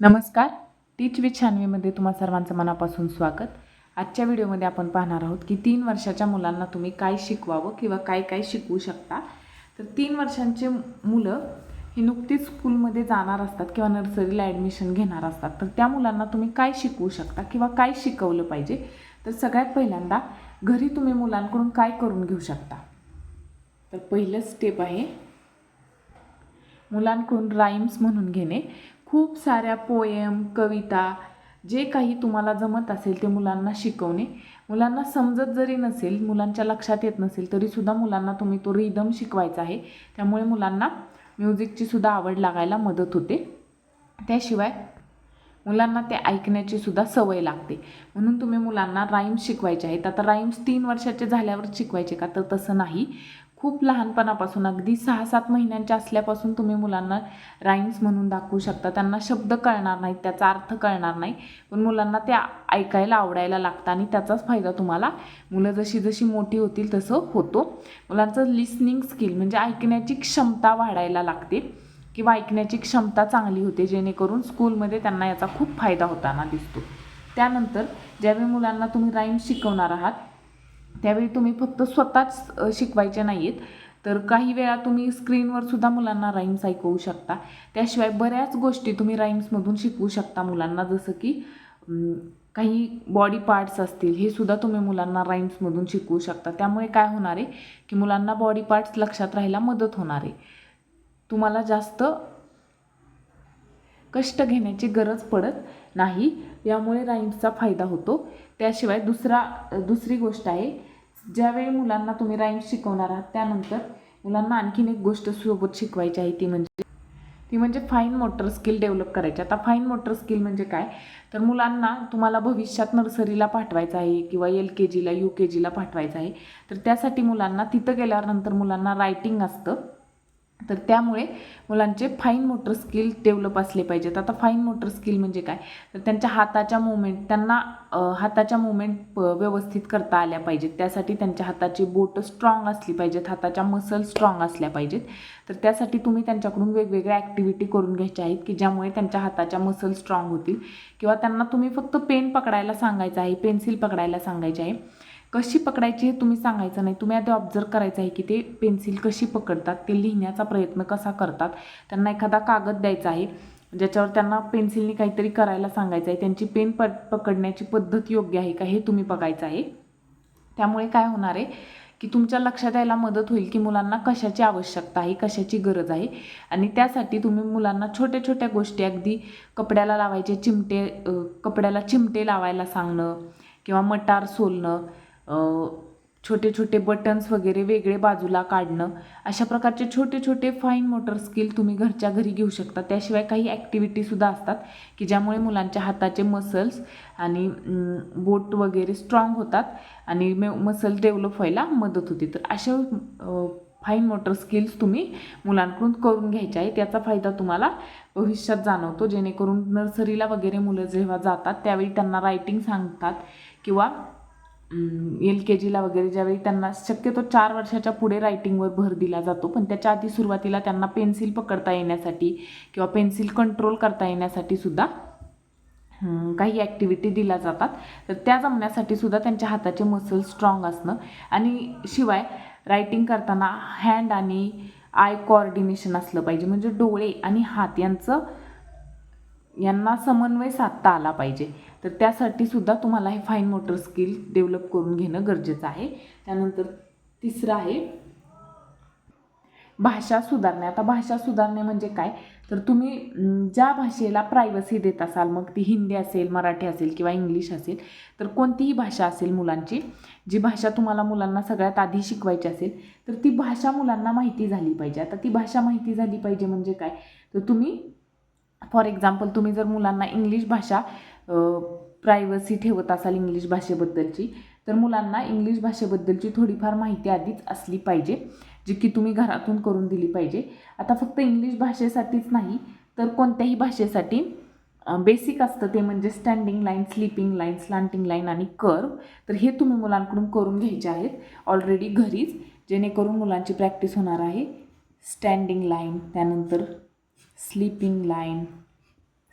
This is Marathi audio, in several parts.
नमस्कार. टीच विथ छानवीमध्ये तुम्हा सर्वांचं मनापासून स्वागत. आजच्या व्हिडिओमध्ये आपण पाहणार आहोत की तीन वर्षाच्या मुलांना तुम्ही काय शिकवावं किंवा काय काय शिकवू शकता. तर तीन वर्षांचे मुलं ही नुकतीच स्कूलमध्ये जाणार असतात किंवा नर्सरीला ॲडमिशन घेणार असतात. तर त्या मुलांना तुम्ही काय शिकवू शकता किंवा काय शिकवलं पाहिजे? तर सगळ्यात पहिल्यांदा घरी तुम्ही मुलांकडून काय करून घेऊ शकता? तर पहिलं स्टेप आहे मुलांकडून राईम्स म्हणून घेणे. खूप साऱ्या पोएम कविता जे काही तुम्हाला जमत असेल ते मुलांना शिकवणे. मुलांना समजत जरी नसेल मुलांच्या लक्षात येत नसेल तरीसुद्धा मुलांना तुम्ही तो रिदम शिकवायचा आहे. त्यामुळे मुलांना म्युझिकची सुद्धा आवड लागायला मदत होते. त्याशिवाय मुलांना ते ऐकण्याची सुद्धा सवय लागते. म्हणून तुम्ही मुलांना राईम्स शिकवायचे आहेत. आता राईम्स तीन वर्षाचे झाल्यावर शिकवायचे का? तर तसं नाही. खूप लहानपणापासून अगदी सहा सात महिन्यांच्या असल्यापासून तुम्ही मुलांना राईम्स म्हणून दाखवू शकता. त्यांना शब्द कळणार नाहीत त्याचा अर्थ कळणार नाही. पण मुलांना ते ऐकायला आवडायला लागतं आणि त्याचाच फायदा तुम्हाला मुलं जशी जशी मोठी होतील तसं होतो. मुलांचं लिसनिंग स्किल म्हणजे ऐकण्याची क्षमता वाढायला लागते किंवा ऐकण्याची क्षमता चांगली होते जेणेकरून स्कूलमध्ये त्यांना याचा खूप फायदा होताना दिसतो. त्यानंतर ज्यावेळी मुलांना तुम्ही राईम्स शिकवणार आहात त्यावेळी तुम्ही फक्त स्वतःच शिकवायचे नाही आहेत तर काही वेळा तुम्ही स्क्रीनवर सुद्धा मुलांना राईम्स ऐकवू शकता. त्याशिवाय बऱ्याच गोष्टी तुम्ही राईम्समधून शिकवू शकता मुलांना. जसं की काही बॉडी पार्ट्स असतील हे सुद्धा तुम्ही मुलांना राईम्समधून शिकवू शकता. त्यामुळे काय होणार आहे की मुलांना बॉडी पार्ट्स लक्षात राहायला मदत होणार आहे. तुम्हाला जास्त कष्ट घेण्याची गरज पडत नाही. यामुळे राईम्सचा फायदा होतो. त्याशिवाय दुसरा दुसरी गोष्ट आहे ज्यावेळी मुलांना तुम्ही राईम्स शिकवणार आहात त्यानंतर मुलांना आणखीन एक गोष्ट सोबत शिकवायची आहे ती म्हणजे ती म्हणजे फाईन मोटर स्किल डेव्हलप करायची. आता फाईन मोटर स्किल म्हणजे काय? तर मुलांना तुम्हाला भविष्यात नर्सरीला पाठवायचं आहे किंवा एल के जीला यू के जीला पाठवायचं आहे. तर त्यासाठी मुलांना तिथं गेल्यानंतर मुलांना रायटिंग असतं. तर त्यामुळे मुलांचे फाईन मोटर स्किल डेव्हलप असले पाहिजेत. आता फाईन मोटर स्किल म्हणजे काय? तर त्यांच्या हाताच्या मुवमेंट त्यांना हाताच्या मुवमेंट व्यवस्थित करता आल्या पाहिजेत. त्यासाठी त्यांच्या हाताची बोटं स्ट्रॉंग असली पाहिजेत. हाताच्या मसल स्ट्रॉंग असल्या पाहिजेत. तर त्यासाठी तुम्ही त्यांच्याकडून वेगवेगळ्या ॲक्टिव्हिटी करून घ्यायच्या आहेत की ज्यामुळे त्यांच्या हाताच्या मसल स्ट्रॉंग होतील. किंवा त्यांना तुम्ही फक्त पेन पकडायला सांगायचं आहे पेन्सिल पकडायला सांगायचे आहे. कशी पकडायची हे तुम्ही सांगायचं नाही. तुम्ही आधी ऑब्झर्व करायचं आहे की ते पेन्सिल कशी पकडतात ते लिहिण्याचा प्रयत्न कसा करतात. त्यांना एखादा कागद द्यायचा आहे ज्याच्यावर त्यांना पेन्सिलनी काहीतरी करायला सांगायचं आहे. त्यांची पेन प पकडण्याची पद्धत योग्य आहे का हे तुम्ही बघायचं आहे. त्यामुळे काय होणार आहे की तुमच्या लक्षात यायला मदत होईल की मुलांना कशाची आवश्यकता आहे कशाची गरज आहे. आणि त्यासाठी तुम्ही मुलांना छोट्या छोट्या गोष्टी अगदी कपड्याला लावायचे चिमटे कपड्याला चिमटे लावायला सांगणं किंवा मटार सोलणं छोटे छोटे बटन्स वगैरे वेगळे बाजूला काढणं अशा प्रकारचे छोटे छोटे फाईन मोटर स्किल तुम्ही घरच्या घरी घेऊ शकता. त्याशिवाय काही ॲक्टिव्हिटीसुद्धा असतात की ज्यामुळे मुलांच्या हाताचे मसल्स आणि बोट वगैरे स्ट्रॉंग होतात आणि मसल डेव्हलप व्हायला मदत होते. तर अशा फाईन मोटर स्किल्स तुम्ही मुलांकडून करून घ्यायच्या आहे त्याचा फायदा तुम्हाला भविष्यात जाणवतो. जेणेकरून नर्सरीला वगैरे मुलं जेव्हा जातात त्यावेळी त्यांना रायटिंग सांगतात किंवा एल के जीला वगैरे ज्यावेळी त्यांना शक्यतो चार वर्षाच्या पुढे रायटिंगवर भर दिला जातो पण त्याच्या आधी सुरुवातीला त्यांना पेन्सिल पकडता येण्यासाठी किंवा पेन्सिल कंट्रोल करता येण्यासाठी सुद्धा काही ॲक्टिव्हिटी दिल्या जातात. तर त्या जमण्यासाठी सुद्धा त्यांच्या हाताचे मसल स्ट्रॉंग असणं आणि शिवाय रायटिंग करताना हँड आणि आय कोऑर्डिनेशन असलं पाहिजे म्हणजे डोळे आणि हात यांचं यांना समन्वय साधता आला पाहिजे. तर त्यासाठी सुद्धा तुम्हाला हे फाईन मोटर स्किल डेव्हलप करून घेणं गरजेचं आहे. त्यानंतर तिसरं आहे भाषा सुधारणे. आता भाषा सुधारणे म्हणजे काय? तर तुम्ही ज्या भाषेला प्रायव्हसी देत असाल मग ती हिंदी असेल मराठी असेल किंवा इंग्लिश असेल तर कोणतीही भाषा असेल मुलांची जी भाषा तुम्हाला मुलांना सगळ्यात आधी शिकवायची असेल तर ती भाषा मुलांना माहिती झाली पाहिजे. आता ती भाषा माहिती झाली पाहिजे म्हणजे काय? तर तुम्ही फॉर एक्झाम्पल तुम्ही जर मुलांना इंग्लिश भाषा प्रायव्हसी ठेवत असाल इंग्लिश भाषेबद्दलची तर मुलांना इंग्लिश भाषेबद्दलची थोडीफार माहिती आधीच असली पाहिजे जी की तुम्ही घरातून करून दिली पाहिजे. आता फक्त इंग्लिश भाषेसाठीच नाही तर कोणत्याही भाषेसाठी बेसिक असतं ते म्हणजे standing line sleeping line slanting line आणि कर्व तर हे तुम्ही मुलांकडून करून घ्यायचे आहेत. ऑलरेडी घरीच जेणेकरून मुलांची प्रॅक्टिस होणार आहे. स्टँडिंग लाईन त्यानंतर स्लीपिंग लाईन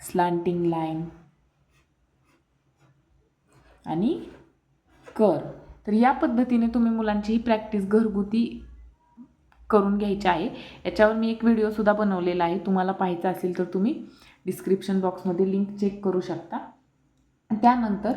स्लांटिंग लाईन आणि कर. तर या पद्धतीने तुम्ही मुलांची ही प्रॅक्टिस घरगुती करून घ्यायची आहे. याच्यावर मी एक व्हिडिओसुद्धा बनवलेला आहे. तुम्हाला पाहायचा असेल तर तुम्ही डिस्क्रिप्शन बॉक्समध्ये लिंक चेक करू शकता. त्यानंतर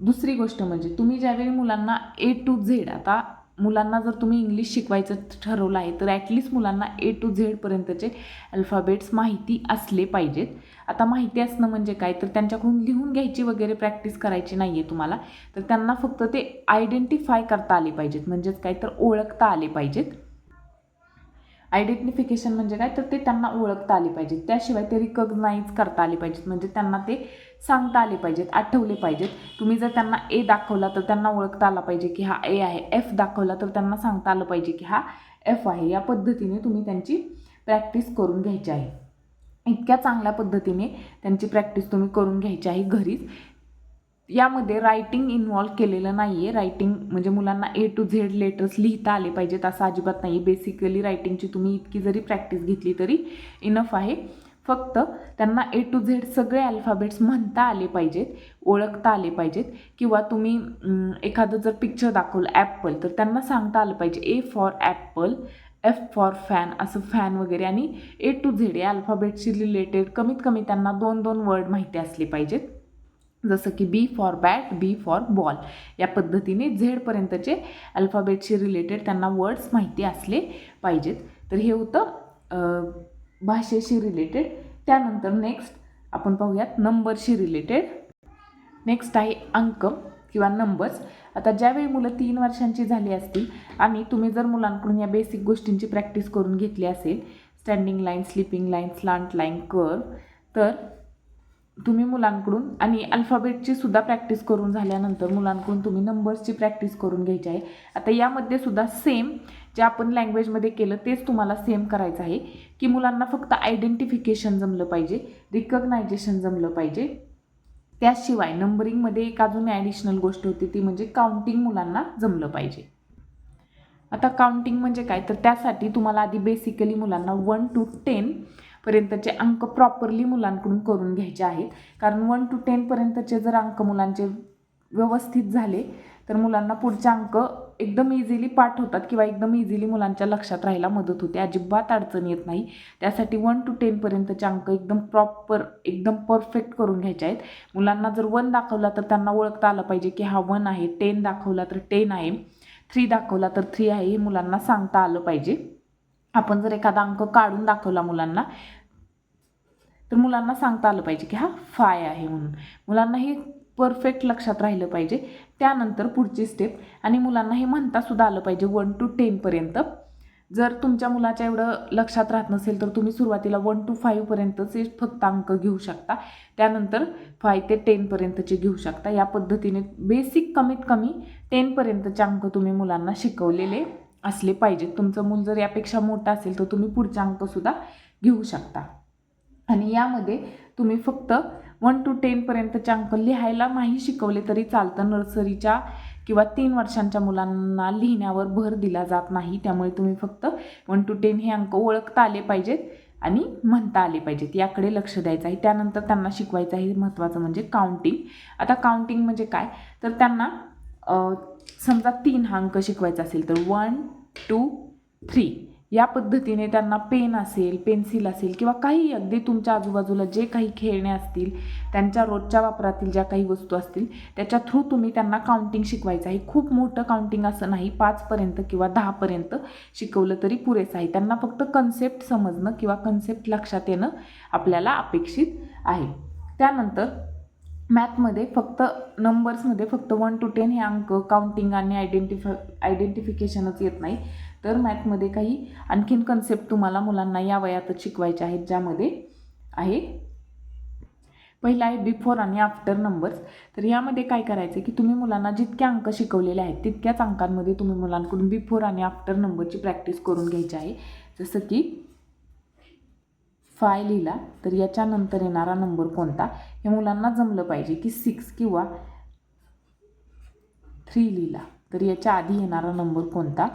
दुसरी गोष्ट म्हणजे तुम्ही ज्यावेळी मुलांना ए टू झेड आता मुलांना जर तुम्ही इंग्लिश शिकवायचं ठरवलं आहे तर ॲटलिस्ट मुलांना ए टू झेडपर्यंतचे अल्फाबेट्स माहिती असले पाहिजेत. आता माहिती असणं म्हणजे काय? तर त्यांच्याकडून लिहून घ्यायची वगैरे प्रॅक्टिस करायची नाही आहे तुम्हाला. तर त्यांना फक्त ते आयडेंटिफाय करता आले पाहिजेत. म्हणजेच काय? तर ओळखता आले पाहिजेत. आयडेंटिफिकेशन म्हणजे काय? तर ते त्यांना ओळखता आले पाहिजेत. त्याशिवाय ते रिकग्नाईज करता आले पाहिजेत. म्हणजे त्यांना ते सांगता आले पाहिजेत आठवले पाहिजेत. तुम्ही जर त्यांना ए दाखवला तर त्यांना ओळखता आला पाहिजे की हा ए आहे. एफ दाखवला तर त्यांना सांगता आलं पाहिजे की हा एफ आहे. या पद्धतीने तुम्ही त्यांची प्रॅक्टिस करून घ्यायची आहे. इतक्या चांगल्या पद्धतीने त्यांची प्रॅक्टिस तुम्ही करून घ्यायची आहे घरीच. यामध्ये रायटिंग इन्वॉल्व केलेलं नाही आहे रायटिंग म्हणजे मुलांना ए टू झेड लेटर्स लिहिता आले पाहिजेत असं अजिबात नाही आहे बेसिकली रायटिंगची तुम्ही इतकी जरी प्रॅक्टिस घेतली तरी इनफ आहे. फक्त त्यांना ए टू झेड सगळे अल्फाबेट्स म्हणता आले पाहिजेत ओळखता आले पाहिजेत. किंवा तुम्ही एखादं जर पिक्चर दाखवलं ॲपल तर त्यांना सांगता आलं पाहिजे A for apple F for fan असं फॅन वगैरे. आणि ए टू झेड या अल्फाबेटशी रिलेटेड कमीत कमी त्यांना दोन दोन वर्ड माहिती असले पाहिजेत. जसं की B for bat B for ball या पद्धतीने झेडपर्यंतचे अल्फाबेटशी रिलेटेड त्यांना वर्ड्स माहिती असले पाहिजेत. तर हे होतं भाषेशी रिलेटेड त्यानंतर नेक्स्ट आपण पाहूयात नंबरशी रिलेटेड नेक्स्ट आहे अंक किंवा नंबर्स आता ज्यावेळी मुलं तीन वर्षांची झाली असतील आणि तुम्ही जर मुलांकडून या बेसिक गोष्टींची प्रॅक्टिस करून घेतली असेल standing line slipping line slant line कर तर तुम्ही मुलांकडून आणि अल्फाबेटची सुद्धा प्रॅक्टिस करून झाल्यानंतर मुलांकडून तुम्ही नंबर्सची प्रॅक्टिस करून घ्यायची आहे. आता यामध्ये सुद्धा सेम जे आपण लँग्वेजमध्ये केलं तेच तुम्हाला सेम करायचं आहे की मुलांना फक्त आयडेंटिफिकेशन जमलं पाहिजे रिकग्नायझेशन जमलं पाहिजे. त्याशिवाय नंबरिंगमध्ये एक अजून ॲडिशनल गोष्ट होती ती म्हणजे काउंटिंग मुलांना जमलं पाहिजे. आता काउंटिंग म्हणजे काय? तर त्यासाठी तुम्हाला आधी बेसिकली मुलांना वन टू टेन पर्यंतचे अंक प्रॉपरली मुलांकडून करून घ्यायचे आहेत. कारण वन टू टेनपर्यंतचे जर अंक मुलांचे व्यवस्थित झाले तर मुलांना पुढचे अंक एकदम इझिली पाठ होतात किंवा एकदम इझिली मुलांच्या लक्षात राहायला मदत होते. अजिबात अडचण येत नाही. त्यासाठी वन टू टेनपर्यंतचे अंक एकदम प्रॉपर एकदम परफेक्ट करून घ्यायचे आहेत. मुलांना जर वन दाखवला तर त्यांना ओळखता आलं पाहिजे की हा वन आहे. टेन दाखवला तर टेन आहे. थ्री दाखवला तर थ्री आहे. हे मुलांना सांगता आलं पाहिजे. आपण जर एखादा अंक काढून दाखवला मुलांना तर मुलांना सांगता आलं पाहिजे की हा फाय आहे म्हणून. मुलांना हे परफेक्ट लक्षात राहिलं पाहिजे. त्यानंतर पुढची स्टेप आणि मुलांना हे म्हणता सुद्धा आलं पाहिजे वन टू टेनपर्यंत जर तुमच्या मुलाच्या एवढं लक्षात राहत नसेल तर तुम्ही सुरुवातीला वन टू फाईव्हपर्यंतचे फक्त अंक घेऊ शकता. त्यानंतर फाय ते टेनपर्यंतचे घेऊ शकता. या पद्धतीने बेसिक कमीत कमी टेनपर्यंतचे अंक तुम्ही मुलांना शिकवलेले. असले पाहिजेत. तुमचं मूल जर यापेक्षा मोठं असेल तर तुम्ही पुढचा अंकसुद्धा घेऊ शकता. आणि यामध्ये तुम्ही फक्त वन टू टेनपर्यंतचे अंक लिहायला नाही शिकवले तरी चालतं. नर्सरीच्या किंवा तीन वर्षांच्या मुलांना लिहिण्यावर भर दिला जात नाही. त्यामुळे तुम्ही फक्त वन टू टेन हे अंक ओळखता आले पाहिजेत आणि म्हणता आले पाहिजेत. याकडे लक्ष द्यायचं आहे. त्यानंतर त्यांना शिकवायचं आहे. महत्त्वाचं म्हणजे काउंटिंग आता काउंटिंग म्हणजे काय? तर त्यांना समजा तीन हा अंक शिकवायचा असेल तर वन टू थ्री या पद्धतीने त्यांना पेन असेल पेन्सिल असेल किंवा काही अगदी तुमच्या आजूबाजूला जे काही खेळणे असतील त्यांच्या रोजच्या वापरातील ज्या काही वस्तू असतील त्याच्या थ्रू तुम्ही त्यांना काउंटिंग शिकवायचं आहे. खूप मोठं काउंटिंग असं नाही पाचपर्यंत किंवा दहापर्यंत शिकवलं तरी पुरेसं आहे. त्यांना फक्त कन्सेप्ट समजणं किंवा कन्सेप्ट लक्षात येणं आपल्याला अपेक्षित आहे. त्यानंतर मॅथमध्ये फक्त नंबर्समध्ये फक्त वन टू टेन हे अंक काउंटिंग आणि आयडेंटिफाय आयडेंटिफिकेशनच येत नाही. तर मॅथमध्ये काही आणखीन कन्सेप्ट तुम्हाला मुलांना या वयातच शिकवायचे आहेत ज्यामध्ये आहे पहिला आहे बिफोर आणि आफ्टर नंबर्स तर यामध्ये काय करायचं की तुम्ही मुलांना जितके अंक शिकवलेले आहेत तितक्याच अंकांमध्ये तुम्ही मुलांकडून बिफोर आणि आफ्टर नंबरची प्रॅक्टिस करून घ्यायची आहे. जसं की फाय लिहिला तर याच्यानंतर येणारा नंबर कोणता? हे मुलांना जमलं पाहिजे की सिक्स किंवा थ्री लिहिला. तर याच्या आधी येणारा नंबर कोणता?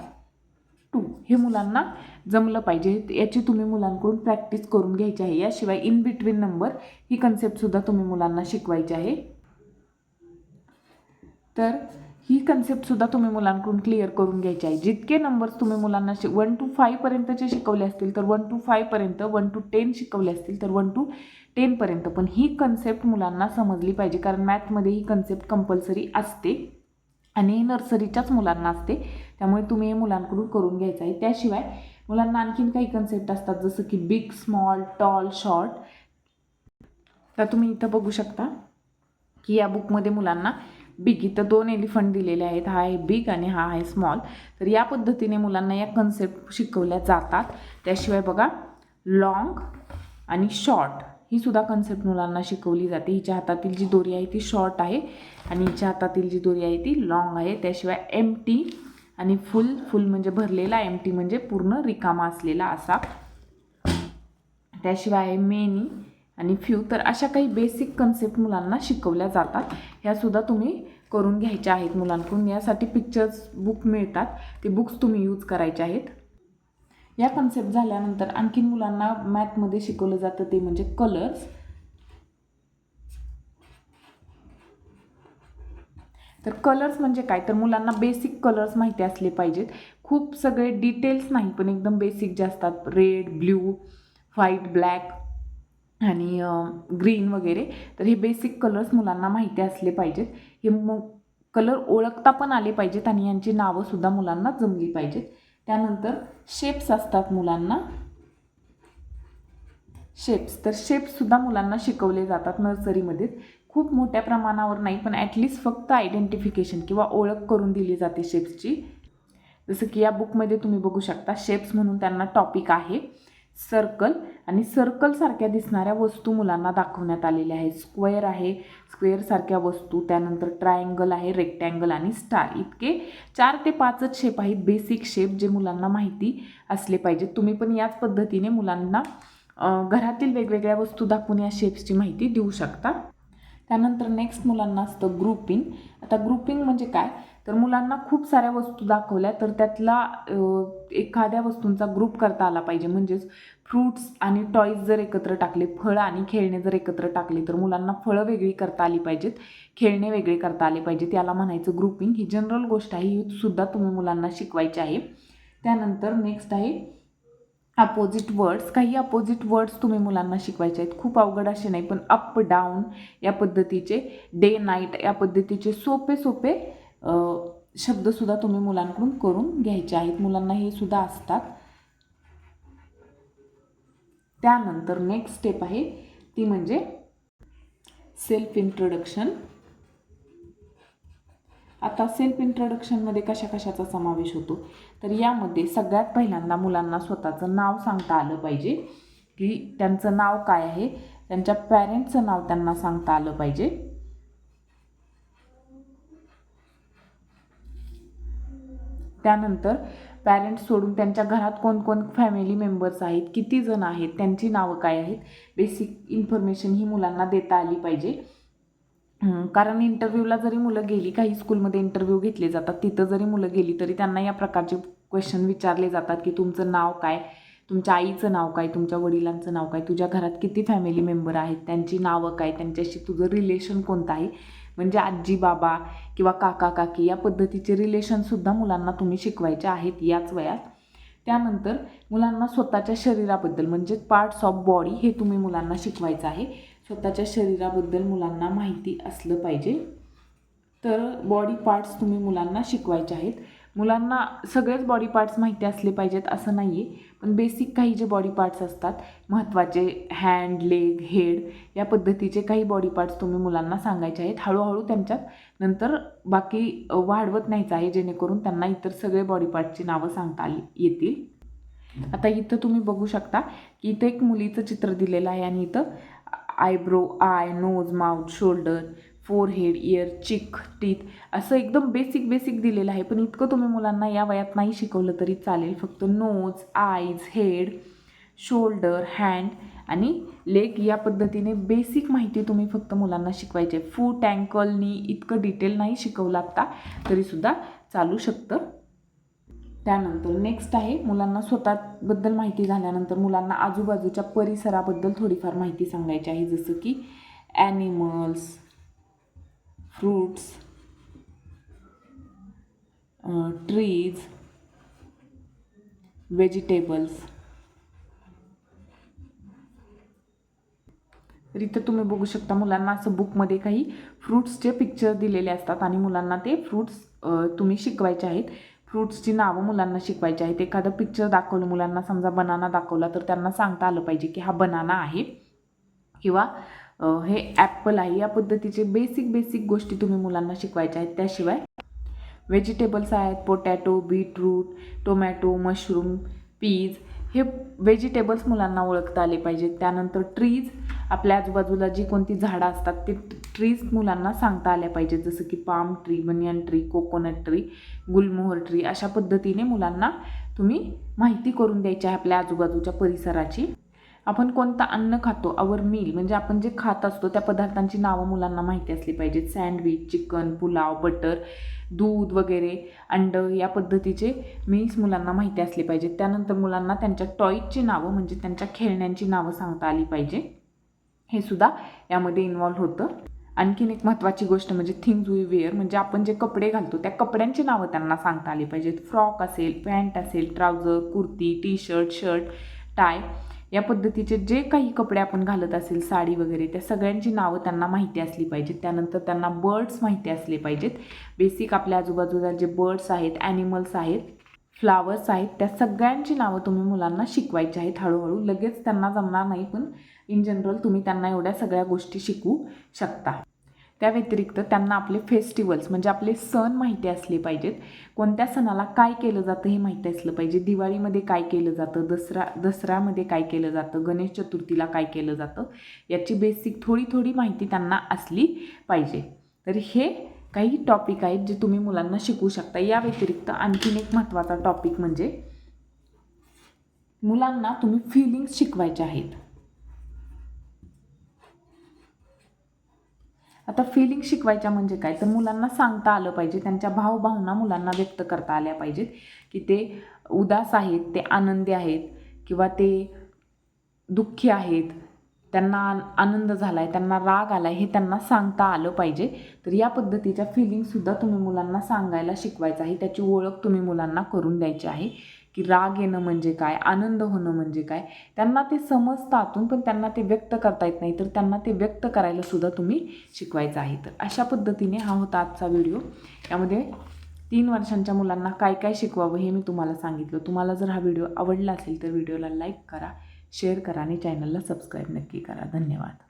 टू हे मुलांना जमलं पाहिजे. याची तुम्ही मुलांकडून प्रॅक्टिस करून घ्यायची आहे. याशिवाय इन बिटवीन नंबर ही कन्सेप्टसुद्धा तुम्ही मुलांना शिकवायची आहे. तर ही कन्सेप्टसुद्धा तुम्ही मुलांकडून क्लिअर करून घ्यायची आहे. जितके नंबर्स तुम्ही मुलांना शि वन टू फायपर्यंतचे शिकवले असतील तर वन टू फायपर्यंत वन टू टेन शिकवले असतील तर वन टू टेनपर्यंत पण ही कन्सेप्ट मुलांना समजली पाहिजे कारण मॅथमध्ये ही कन्सेप्ट कंपल्सरी असते आणि नर्सरीच्याच मुलांना असते. त्यामुळे तुम्ही हे मुलांकडून करून घ्यायचं आहे. त्याशिवाय मुलांना आणखीन काही कन्सेप्ट असतात जसं की बिग स्मॉल टॉल शॉर्ट तर तुम्ही इथं बघू शकता की या बुकमध्ये मुलांना बिग इथं दोन एलिफंट दिलेले आहेत. हा आहे बिग आणि हा आहे स्मॉल तर या पद्धतीने मुलांना या कन्सेप्ट शिकवल्या जातात. त्याशिवाय बघा लाँग आणि शॉर्ट ही सुद्धा कन्सेप्ट मुलांना शिकवली जाते. हिच्या हातातील जी दोरी आहे ती शॉर्ट आहे आणि हिच्या हातातील जी दोरी आहे ती लाँग आहे. त्याशिवाय एम टी आणि फुल फुल म्हणजे भरलेला एम टी म्हणजे पूर्ण रिकामा असलेला असा. त्याशिवाय मेनी आणि फ्यू तर अशा काही बेसिक कन्सेप्ट मुलांना शिकवल्या जातात. ह्यासुद्धा तुम्ही करून घ्यायच्या आहेत मुलांकडून. यासाठी पिक्चर्स बुक मिळतात. ते बुक्स तुम्ही यूज करायचे आहेत. या कन्सेप्ट झाल्यानंतर आणखीन मुलांना मॅथमध्ये शिकवलं जातं ते म्हणजे कलर्स तर कलर्स म्हणजे काय? तर मुलांना बेसिक कलर्स माहिती असले पाहिजेत. खूप सगळे डिटेल्स नाही पण एकदम बेसिक जे असतात. रेड ब्ल्यू व्हाईट ब्लॅक आणि ग्रीन वगैरे तर हे बेसिक कलर्स मुलांना माहिती असले पाहिजेत. हे मग कलर ओळखता पण आले पाहिजेत आणि यांची नावंसुद्धा मुलांना जमली पाहिजेत. त्यानंतर शेप्स असतात मुलांना. शेप्स तर शेप्ससुद्धा मुलांना शिकवले जातात नर्सरीमध्येच खूप मोठ्या प्रमाणावर नाही पण ॲटलिस्ट फक्त आयडेंटिफिकेशन किंवा ओळख करून दिली जाते शेप्सची जसं की या बुकमध्ये तुम्ही बघू शकता शेप्स म्हणून त्यांना टॉपिक आहे. सर्कल आणि सर्कलसारख्या दिसणाऱ्या वस्तू मुलांना दाखवण्यात आलेल्या आहेत. स्क्वेअर आहे. स्क्वेअरसारख्या वस्तू त्यानंतर ट्रायंगल आहे रेक्टँगल आणि स्टार. इतके चार ते पाचच शेप आहेत बेसिक शेप जे मुलांना माहिती असले पाहिजेत तुम्ही पण याच पद्धतीने मुलांना घरातील वेगवेगळ्या वस्तू दाखवून या शेप्सची माहिती देऊ शकता. त्यानंतर नेक्स्ट मुलांना असतं ग्रुपिंग आता ग्रुपिंग म्हणजे काय? तर मुलांना खूप साऱ्या वस्तू दाखवल्या तर त्यातला एखाद्या वस्तूंचा ग्रुप करता आला पाहिजे. म्हणजेच फ्रूट्स आणि टॉईज जर एकत्र टाकले फळं आणि खेळणे जर एकत्र टाकले तर मुलांना फळं वेगळी करता आली पाहिजेत खेळणे वेगळे करता आले पाहिजेत. याला म्हणायचं ग्रुपिंग ही जनरल गोष्ट आहे ही सुद्धा तुम्ही मुलांना शिकवायची आहे. त्यानंतर नेक्स्ट आहे अपोजिट वर्ड्स काही अपोजिट वर्ड्स तुम्ही मुलांना शिकवायचे आहेत. खूप अवघड असे नाही पण अप डाऊन या पद्धतीचे डे नाईट या पद्धतीचे सोपे सोपे शब्दसुद्धा तुम्ही मुलांकडून करून घ्यायचे आहेत. मुलांना हे सुद्धा असतात. त्यानंतर नेक्स्ट स्टेप आहे ती म्हणजे सेल्फ इंट्रोडक्शन आता सेल्फ इंट्रोडक्शनमध्ये कशा कशाचा समावेश होतो? तर यामध्ये सगळ्यात पहिल्यांदा मुलांना स्वतःचं नाव सांगता आलं पाहिजे. की त्यांचं नाव काय आहे? त्यांच्या पॅरेंट्सचं नाव त्यांना सांगता आलं पाहिजे. त्यानंतर पॅरेंट्स सोडून त्यांच्या घरात कोण कोण फॅमिली मेंबर्स आहेत किती जण आहेत त्यांची नावं काय आहेत बेसिक इन्फॉर्मेशन ही मुलांना देता आली पाहिजे. कारण इंटरव्ह्यूला जरी मुलं गेली काही स्कूलमध्ये इंटरव्ह्यू घेतले जातात तिथं जरी मुलं गेली तरी त्यांना या प्रकारचे क्वेश्चन विचारले जातात की तुमचं नाव काय तुमच्या आईचं नाव काय तुमच्या वडिलांचं नाव काय तुझ्या घरात किती फॅमिली मेंबर आहेत त्यांची नावं काय त्यांच्याशी तुझं रिलेशन कोणतं आहे म्हणजे आजी बाबा किंवा काका काकी या पद्धतीचे रिलेशनसुद्धा मुलांना तुम्ही शिकवायचे आहेत याच वयात. त्यानंतर मुलांना स्वतःच्या शरीराबद्दल म्हणजे पार्ट्स ऑफ बॉडी हे तुम्ही मुलांना शिकवायचं आहे. स्वतःच्या शरीराबद्दल मुलांना माहिती असलं पाहिजे. तर बॉडी पार्ट्स तुम्ही मुलांना शिकवायचे आहेत. मुलांना सगळेच बॉडी पार्ट्स माहिती असले पाहिजेत असं नाही आहे पण बेसिक काही जे बॉडी पार्ट्स असतात महत्त्वाचे हँड लेग हेड या पद्धतीचे काही बॉडी पार्ट्स तुम्ही मुलांना सांगायचे आहेत. हळूहळू त्यांच्यात नंतर बाकी वाढवत नाहीच आहे जेणेकरून त्यांना इतर सगळे बॉडी पार्टची नावं सांगता येतील. आता इथं तुम्ही बघू शकता की इथं एक मुलीचं चित्र दिलेलं आहे आणि इथं eyebrow eye nose mouth shoulder forehead ear cheek teeth असं एकदम बेसिक बेसिक दिलेलं आहे. पण इतकं तुम्ही मुलांना या वयात नाही शिकवलं तरी चालेल. फक्त nose eyes head shoulder hand आणि लेग या पद्धतीने बेसिक माहिती तुम्ही फक्त मुलांना शिकवायचे फूट अँकलनी इतकं डिटेल नाही शिकवलं आत्ता तरीसुद्धा चालू शकतं. त्यानंतर नेक्स्ट आहे मुलांना स्वतःबद्दल माहिती झाल्यानंतर मुलांना आजूबाजूच्या परिसराबद्दल थोडीफार माहिती सांगायची आहे. जसं की ॲनिमल्स फ्रूट्स ट्रीज व्हेजिटेबल्स तर इथं तुम्ही बघू शकता मुलांना असं बुकमध्ये काही फ्रूट्सचे पिक्चर दिलेले असतात आणि मुलांना ते फ्रूट्स तुम्ही शिकवायचे आहेत. फ्रूट्सची नावं मुलांना शिकवायची आहेत. एखादं पिक्चर दाखवलं मुलांना समजा बनाना दाखवला तर त्यांना सांगता आलं पाहिजे की हा बनाना आहे किंवा हे ॲपल आहे. या पद्धतीचे बेसिक बेसिक गोष्टी तुम्ही मुलांना शिकवायच्या आहेत. त्याशिवाय व्हेजिटेबल्स आहेत potato beetroot tomato mushroom peas हे व्हेजिटेबल्स मुलांना ओळखता आले पाहिजेत. त्यानंतर ट्रीज आपल्या आजूबाजूला जी कोणती झाडं असतात ते ट्रीज मुलांना सांगता आल्या पाहिजेत. जसं की palm tree banyan tree coconut tree gulmohar tree अशा पद्धतीने मुलांना तुम्ही माहिती करून द्यायची आहे आपल्या आजूबाजूच्या परिसराची. आपण कोणतं अन्न खातो? आवर मील म्हणजे आपण जे खात असतो त्या पदार्थांची नावं मुलांना माहिती असली पाहिजेत. सँडविच चिकन पुलाव बटर दूध वगैरे अंड या पद्धतीचे मील्स मुलांना माहिती असले पाहिजेत. त्यानंतर मुलांना त्यांच्या टॉईजची नावं म्हणजे त्यांच्या खेळण्यांची नावं सांगता आली पाहिजे. हे सुद्धा यामध्ये इन्वॉल्व्ह होतं. आणखीन एक महत्त्वाची गोष्ट म्हणजे थिंग्ज वी वेअर म्हणजे आपण जे कपडे घालतो त्या कपड्यांची नावं त्यांना सांगता आली पाहिजेत. फ्रॉक असेल पॅन्ट असेल trouser kurti T shirt shirt tie या पद्धतीचे जे काही कपडे आपण घालत असेल साडी वगैरे त्या सगळ्यांची नावं त्यांना माहिती असली पाहिजेत. त्यानंतर त्यांना बर्ड्स माहिती असले पाहिजेत. बेसिक आपल्या आजूबाजूला जे बर्ड्स आहेत ॲनिमल्स आहेत फ्लावर्स आहेत त्या सगळ्यांची नावं तुम्ही मुलांना शिकवायची आहेत हळूहळू. लगेच त्यांना जमणार नाही पण इन जनरल तुम्ही त्यांना एवढ्या सगळ्या गोष्टी शिकवू शकता. त्या व्यतिरिक्त त्यांना आपले फेस्टिवल्स म्हणजे आपले सण माहिती असले पाहिजेत. कोणत्या सणाला काय केलं जातं हे माहिती असलं पाहिजे. दिवाळीमध्ये काय केलं जातं? दसरा दसऱ्यामध्ये काय केलं जातं? गणेश चतुर्थीला काय केलं जातं? याची बेसिक थोडी थोडी माहिती त्यांना असली पाहिजे. तर हे काही टॉपिक आहेत जे तुम्ही मुलांना शिकवू शकता. या व्यतिरिक्त आणखीन एक महत्त्वाचा टॉपिक म्हणजे मुलांना तुम्ही फिलिंग्स शिकवायच्या आहेत. आता फिलिंग शिकवायच्या म्हणजे काय? तर मुलांना सांगता आलं पाहिजे. त्यांच्या भावभावना मुलांना व्यक्त करता आल्या पाहिजेत की ते उदास आहेत ते आनंदी आहेत किंवा ते दुःखी आहेत. त्यांना आन- आनंद झाला आहे त्यांना राग आला आहे हे त्यांना सांगता आलं पाहिजे. तर या पद्धतीच्या फिलिंगसुद्धा तुम्ही मुलांना सांगायला शिकवायचं आहे. त्याची ओळख तुम्ही मुलांना करून द्यायची आहे. की राग येणं म्हणजे काय आनंद होणं म्हणजे काय त्यांना ते समजतं आतून पण त्यांना ते व्यक्त करता येत नाही तर त्यांना ते व्यक्त करायला सुद्धा तुम्ही शिकवायचं आहे. तर अशा पद्धतीने हा होता आजचा व्हिडिओ. यामध्ये तीन वर्षांच्या मुलांना काय काय शिकवावं हे मी तुम्हाला सांगितलं. तुम्हाला जर हा व्हिडिओ आवडला असेल तर व्हिडिओला लाईक करा शेअर करा आणि चॅनलला सबस्क्राईब नक्की करा. धन्यवाद.